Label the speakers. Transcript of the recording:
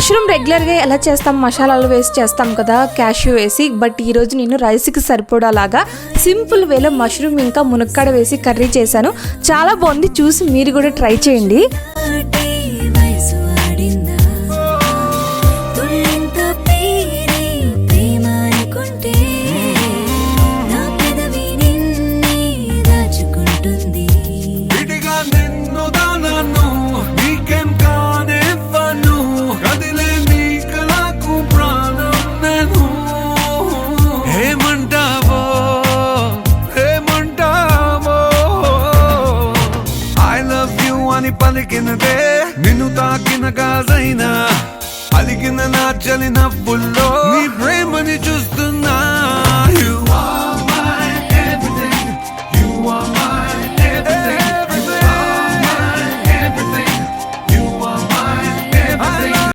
Speaker 1: Mushroom రెగ్యులర్గా ఎలా చేస్తాం? మసాలాలు వేసి చేస్తాం కదా క్యాష్యూ వేసి. బట్ ఈరోజు నేను రైస్కి సరిపడేలాగా సింపుల్ వేలో మష్రూమ్ ఇంకా మునక్కాడ వేసి కర్రీ చేశాను. చాలా బాగుంది. చూసి మీరు కూడా ట్రై చేయండి.
Speaker 2: అని పలికినదే నిన్ను తాకిన గాజైనా అలిగిన నా చలి నవ్వుల్లో